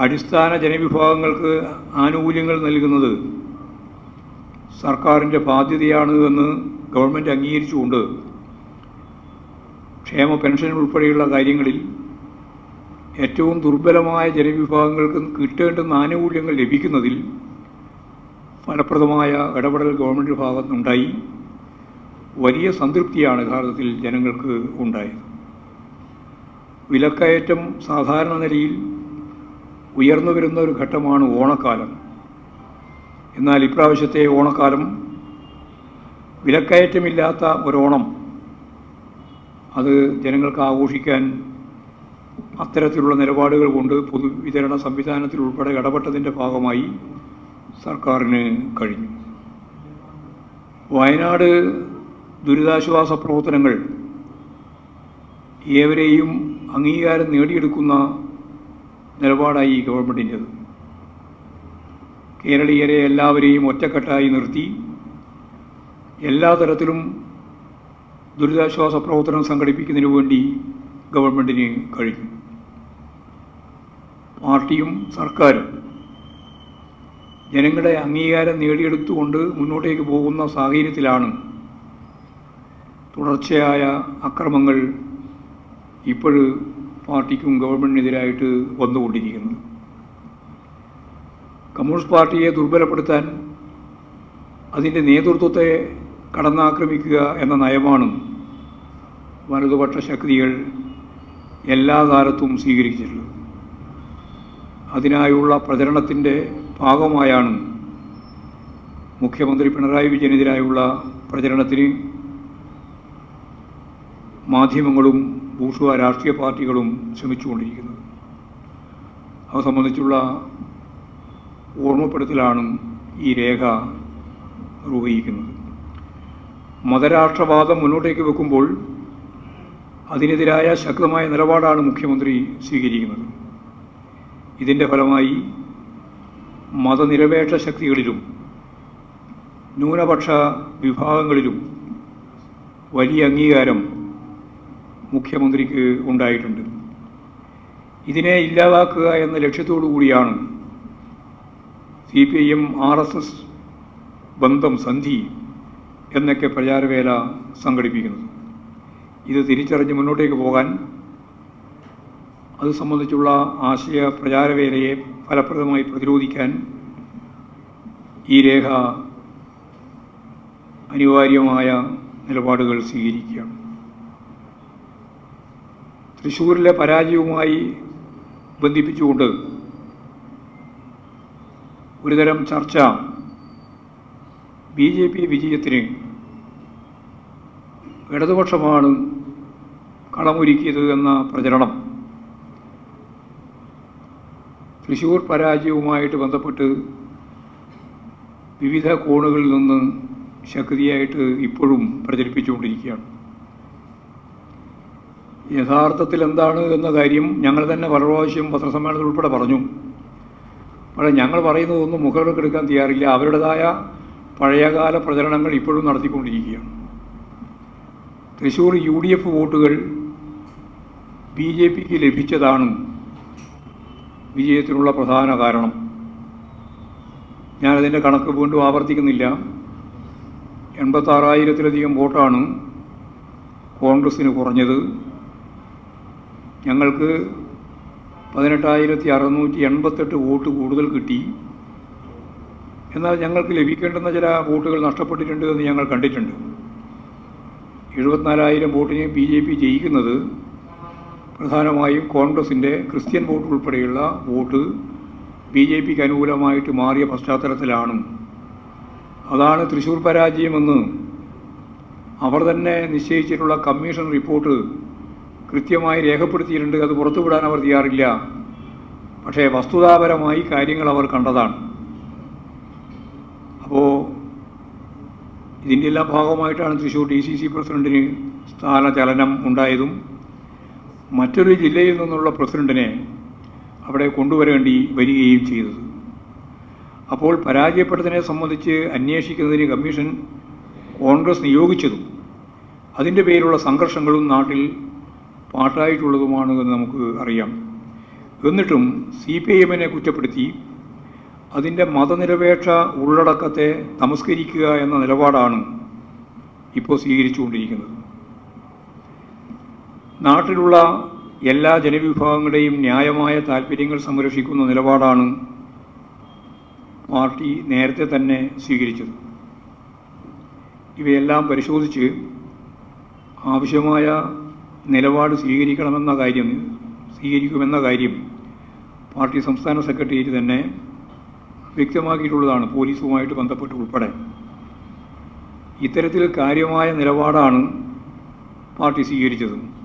അടിസ്ഥാന ജനവിഭാഗങ്ങൾക്ക് ആനുകൂല്യങ്ങൾ നൽകുന്നത് സർക്കാരിന്റെ ബാധ്യതയാണ് എന്ന് ഗവൺമെന്റ് അംഗീകരിച്ചുകൊണ്ട് ക്ഷേമ പെൻഷൻ ഉൾപ്പെടെയുള്ള കാര്യങ്ങളിൽ ഏറ്റവും ദുർബലമായ ജനവിഭാഗങ്ങൾക്ക് കിട്ടേണ്ടുന്ന ആനുകൂല്യങ്ങൾ ലഭിക്കുന്നതിൽ ഫലപ്രദമായ ഇടപെടൽ ഗവൺമെന്റ് ഭാഗത്തുനിന്നുണ്ടായി വലിയ സംതൃപ്തിയാണ് യഥാർത്ഥത്തിൽ ജനങ്ങൾക്ക് ഉണ്ടായത്. വിലക്കയറ്റം സാധാരണ നിലയിൽ ഉയർന്നു വരുന്ന ഒരു ഘട്ടമാണ് ഓണക്കാലം. എന്നാൽ ഇപ്രാവശ്യത്തെ ഓണക്കാലം വിലക്കയറ്റമില്ലാത്ത ഒരോണം. അത് ജനങ്ങൾക്ക് ആഘോഷിക്കാൻ അത്തരത്തിലുള്ള നിലപാടുകൾ കൊണ്ട് പൊതുവിതരണ സംവിധാനത്തിൽ ഉൾപ്പെടെ ഇടപെട്ടതിന്റെ ഭാഗമായി സർക്കാരിന് കഴിഞ്ഞു. വയനാട് ദുരിതാശ്വാസ പ്രവർത്തനങ്ങൾ ഏവരെയും അംഗീകാരം നേടിയെടുക്കുന്ന നിലപാടായി ഗവൺമെന്റിന്റെത് കേരളീയരെ എല്ലാവരെയും ഒറ്റക്കെട്ടായി നിർത്തി എല്ലാ തരത്തിലും ദുരിതാശ്വാസ പ്രവർത്തനം സംഘടിപ്പിക്കുന്നതിന് വേണ്ടി ഗവൺമെന്റിന് കഴിഞ്ഞു. പാർട്ടിയും സർക്കാരും ജനങ്ങളുടെ അംഗീകാരം നേടിയെടുത്തുകൊണ്ട് മുന്നോട്ടേക്ക് പോകുന്ന സാഹചര്യത്തിലാണ് തുടർച്ചയായ അക്രമങ്ങൾ ഇപ്പോഴ് പാർട്ടിക്കും ഗവൺമെന്റിനെതിരായിട്ട് വന്നുകൊണ്ടിരിക്കുന്നത് കമ്മ്യൂണിസ്റ്റ് പാർട്ടിയെ ദുർബലപ്പെടുത്താൻ അതിന്റെ നേതൃത്വത്തെ കടന്നാക്രമിക്കുക എന്ന നയമാണ് വലതുപക്ഷ ശക്തികൾ എല്ലാ കാലത്തും സ്വീകരിച്ചിട്ടുള്ളത്. അതിനായുള്ള പ്രചരണത്തിന്റെ ഭാഗമായാണ് മുഖ്യമന്ത്രി പിണറായി വിജയനെതിരായുള്ള പ്രചരണത്തിന് മാധ്യമങ്ങളും ഭൂഷുവ രാഷ്ട്രീയ പാർട്ടികളും ശ്രമിച്ചുകൊണ്ടിരിക്കുന്നത്. അവ സംബന്ധിച്ചുള്ള ഓർമ്മപ്പെടുത്തലാണ് ഈ രേഖ നിർവഹിക്കുന്നത് മതരാഷ്ട്രവാദം മുന്നോട്ടേക്ക് വെക്കുമ്പോൾ അതിനെതിരായ ശക്തമായ നിലപാടാണ് മുഖ്യമന്ത്രി സ്വീകരിക്കുന്നത്. ഇതിന്റെ ഫലമായി മതനിരപേക്ഷ ശക്തികളിലും ന്യൂനപക്ഷ വിഭാഗങ്ങളിലും വലിയ അംഗീകാരം മുഖ്യമന്ത്രിക്ക് ഉണ്ടായിട്ടുണ്ട്. ഇതിനെ ഇല്ലാതാക്കുക എന്ന ലക്ഷ്യത്തോടു കൂടിയാണ് C P I M R S S ബന്ധം സന്ധി എന്നൊക്കെ പ്രചാരവേല സംഘടിപ്പിക്കുന്നത്. ഇത് തിരിച്ചറിഞ്ഞ് മുന്നോട്ടേക്ക് പോകാൻ അത് സംബന്ധിച്ചുള്ള ആശയ പ്രചാരവേലയെ ഫലപ്രദമായി പ്രതിരോധിക്കാൻ ഈ രേഖ അനിവാര്യമായ നിലപാടുകൾ സ്വീകരിക്കുകയാണ്. തൃശ്ശൂരിലെ പരാജയവുമായി ബന്ധിപ്പിച്ചുകൊണ്ട് ഒരുതരം ചർച്ച ബി ജെ പി വിജയത്തിന് ഇടതുപക്ഷമാണ് കളമൊരുക്കിയത് എന്ന പ്രചരണം. തൃശ്ശൂർ പരാജയവുമായിട്ട് ബന്ധപ്പെട്ട് വിവിധ കോണുകളിൽ നിന്ന് ശക്തിയായിട്ട് ഇപ്പോഴും പ്രചരിപ്പിച്ചുകൊണ്ടിരിക്കുകയാണ്. യഥാർത്ഥത്തിൽ എന്താണ് എന്ന കാര്യം ഞങ്ങൾ തന്നെ പല പ്രാവശ്യം പത്രസമ്മേളനത്തിൽ ഉൾപ്പെടെ പറഞ്ഞു. പക്ഷേ ഞങ്ങൾ പറയുന്നതൊന്നും മുഖവിലക്കെടുക്കാൻ തയ്യാറില്ല. അവരുടേതായ പഴയകാല പ്രചരണങ്ങൾ ഇപ്പോഴും നടത്തിക്കൊണ്ടിരിക്കുകയാണ്. തൃശ്ശൂർ യു ഡി എഫ് വോട്ടുകൾ ബി ജെ പിക്ക് ലഭിച്ചതാണ് വിജയത്തിനുള്ള പ്രധാന കാരണം. ഞാനതിന്റെ കണക്ക് വീണ്ടും ആവർത്തിക്കുന്നില്ല. എൺപത്താറായിരത്തിലധികം വോട്ടാണ് കോൺഗ്രസ്സിന് കുറഞ്ഞത്. ഞങ്ങൾക്ക് പതിനെട്ടായിരത്തി അറുന്നൂറ്റി എൺപത്തെട്ട് വോട്ട് കൂടുതൽ കിട്ടി. എന്നാൽ ഞങ്ങൾക്ക് ലഭിക്കേണ്ടുന്ന ചില വോട്ടുകൾ നഷ്ടപ്പെട്ടിട്ടുണ്ട് എന്ന് ഞങ്ങൾ കണ്ടിട്ടുണ്ട്. എഴുപത്തിനാലായിരം വോട്ടിന് ബി ജെ പി ജയിക്കുന്നത് പ്രധാനമായും കോൺഗ്രസിന്റെ ക്രിസ്ത്യൻ വോട്ട് ഉൾപ്പെടെയുള്ള വോട്ട് ബി ജെ പിക്ക് അനുകൂലമായിട്ട് മാറിയ പശ്ചാത്തലത്തിലാണ്. അതാണ് തൃശ്ശൂർ പരാജയമെന്ന് അവർ തന്നെ നിശ്ചയിച്ചിട്ടുള്ള കമ്മീഷൻ റിപ്പോർട്ട് കൃത്യമായി രേഖപ്പെടുത്തിയിട്ടുണ്ട് അത് പുറത്തുവിടാൻ അവർ തയ്യാറില്ല. പക്ഷേ വസ്തുതാപരമായി കാര്യങ്ങൾ അവർ കണ്ടതാണ്. അപ്പോൾ ഇതിന്റെ എല്ലാ ഭാഗമായിട്ടാണ് തൃശ്ശൂർ ഡി സി സി പ്രസിഡന്റിന് സ്ഥാനചലനം ഉണ്ടായതും മറ്റൊരു ജില്ലയിൽ നിന്നുള്ള പ്രസിഡന്റിനെ അവിടെ കൊണ്ടുവരേണ്ടി വരികയും ചെയ്തത്. അപ്പോൾ പരാജയപ്പെട്ടതിനെ സംബന്ധിച്ച് അന്വേഷിക്കുന്നതിന് കമ്മീഷൻ കോൺഗ്രസ് നിയോഗിച്ചതും അതിന്റെ പേരിലുള്ള സംഘർഷങ്ങളും നാട്ടിൽ പാട്ടായിട്ടുള്ളതുമാണ് എന്ന് നമുക്ക് അറിയാം. എന്നിട്ടും സി പി ഐ എമ്മിനെ കുറ്റപ്പെടുത്തി. അതിന്റെ മതനിരപേക്ഷ ഉള്ളടക്കത്തെ തമസ്കരിക്കുക എന്ന നിലപാടാണ് ഇപ്പോൾ സ്വീകരിച്ചുകൊണ്ടിരിക്കുന്നത്. നാട്ടിലുള്ള എല്ലാ ജനവിഭാഗങ്ങളുടെയും ന്യായമായ താല്പര്യങ്ങൾ സംരക്ഷിക്കുന്ന നിലപാടാണ് പാർട്ടി നേരത്തെ തന്നെ സ്വീകരിച്ചത്. ഇവയെല്ലാം പരിശോധിച്ച് ആവശ്യമായ നിലപാട് സ്വീകരിക്കണമെന്ന കാര്യം സ്വീകരിക്കുമെന്ന കാര്യം പാർട്ടി സംസ്ഥാന സെക്രട്ടേറിയറ്റ് തന്നെ വ്യക്തമാക്കിയിട്ടുള്ളതാണ് പോലീസുമായിട്ട് ബന്ധപ്പെട്ട് ഉൾപ്പെടെ. ഇത്തരത്തിൽ കാര്യമായ നിലപാടാണ് പാർട്ടി സ്വീകരിച്ചത്.